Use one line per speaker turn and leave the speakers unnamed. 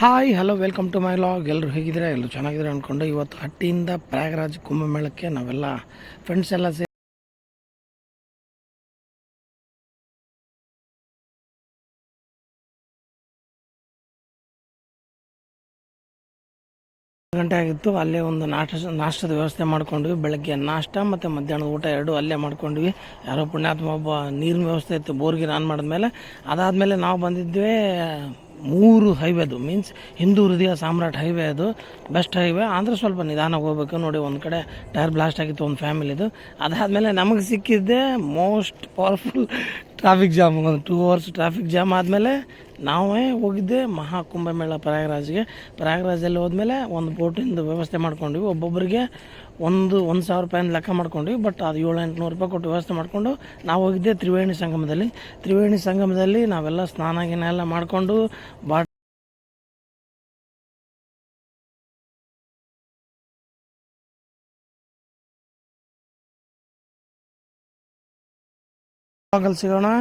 Hi hello welcome to my vlog ಎಲ್ಲರೂ ಹೇಗಿದ್ದೀರಾ? ಎಲ್ಲರೂ ಚೆನ್ನಾಗಿದ್ದೀರಾ ಅಂದ್ಕೊಂಡು ಇವತ್ತು ಹಟ್ಟಿಯಿಂದ ಪ್ರಯಾಗರಾಜ್ ಕುಂಭಮೇಳಕ್ಕೆ ನಾವೆಲ್ಲ ಫ್ರೆಂಡ್ಸ್ ಎಲ್ಲ ಸೇರಿ ಗಂಟೆ ಆಗಿತ್ತು. ಅಲ್ಲೇ ಒಂದು ನಾಷ್ಟ, ನಾಷ್ಟದ ವ್ಯವಸ್ಥೆ ಮಾಡ್ಕೊಂಡ್ವಿ. ಬೆಳಗ್ಗೆ ನಾಷ್ಟ ಮತ್ತು ಮಧ್ಯಾಹ್ನದ ಊಟ ಎರಡು ಅಲ್ಲೇ ಮಾಡ್ಕೊಂಡ್ವಿ. ಯಾರೋ ಪುಣ್ಯಾತ್ಮ ಒಬ್ಬ ನೀರಿನ ವ್ಯವಸ್ಥೆ ಇತ್ತು. ಬೋರ್ಗಿ ನಾನು ಮಾಡಿದ್ಮೇಲೆ. ಅದಾದಮೇಲೆ ನಾವು ಬಂದಿದ್ವಿ ಮೂರು ಹೈವೇ ಅದು. ಮೀನ್ಸ್ ಹಿಂದೂ ಹೃದಯ ಸಾಮ್ರಾಟ್ ಹೈವೇ ಅದು ಬೆಸ್ಟ್ ಹೈವೇ ಅಂದರೆ ಸ್ವಲ್ಪ ನಿಧಾನಕ್ಕೆ ಹೋಗ್ಬೇಕು. ನೋಡಿ, ಒಂದು ಕಡೆ ಟೈರ್ ಬ್ಲಾಸ್ಟ್ ಆಗಿತ್ತು, ಒಂದು ಫ್ಯಾಮಿಲಿದು ಅದಾದಮೇಲೆ ನಮಗೆ ಸಿಕ್ಕಿದ್ದೆ ಮೋಸ್ಟ್ ಪವರ್ಫುಲ್ ಟ್ರಾಫಿಕ್ ಜಾಮ್ ಒಂದು ಟೂ ಅವರ್ಸ್ ಟ್ರಾಫಿಕ್ ಜಾಮ್ ಆದಮೇಲೆ ನಾವೇ ಹೋಗಿದ್ದೆ ಮಹಾ ಕುಂಭಮೇಳ ಪ್ರಯಾಗರಾಜ್ಗೆ. ಪ್ರಯಾಗರಾಜಲ್ಲಿ ಹೋದ್ಮೇಲೆ ಒಂದು ಬೋಟಿಂದು ವ್ಯವಸ್ಥೆ ಮಾಡ್ಕೊಂಡ್ವಿ. ಒಬ್ಬೊಬ್ಬರಿಗೆ ಒಂದು ಒಂದು ಸಾವಿರ ರೂಪಾಯಿಂದ ಲೆಕ್ಕ ಮಾಡ್ಕೊಂಡ್ವಿ ಬಟ್ ಅದು ಏಳು ಎಂಟುನೂರು ರೂಪಾಯಿ ಕೊಟ್ಟು ವ್ಯವಸ್ಥೆ ಮಾಡಿಕೊಂಡು ನಾವು ಹೋಗಿದ್ದೆ ತ್ರಿವೇಣಿ ಸಂಗಮದಲ್ಲಿ. ತ್ರಿವೇಣಿ ಸಂಗಮದಲ್ಲಿ ನಾವೆಲ್ಲ ಸ್ನಾನ, ಗಿನ ಎಲ್ಲ ಮಾಡಿಕೊಂಡು ಬಾ পাগল ছিল না?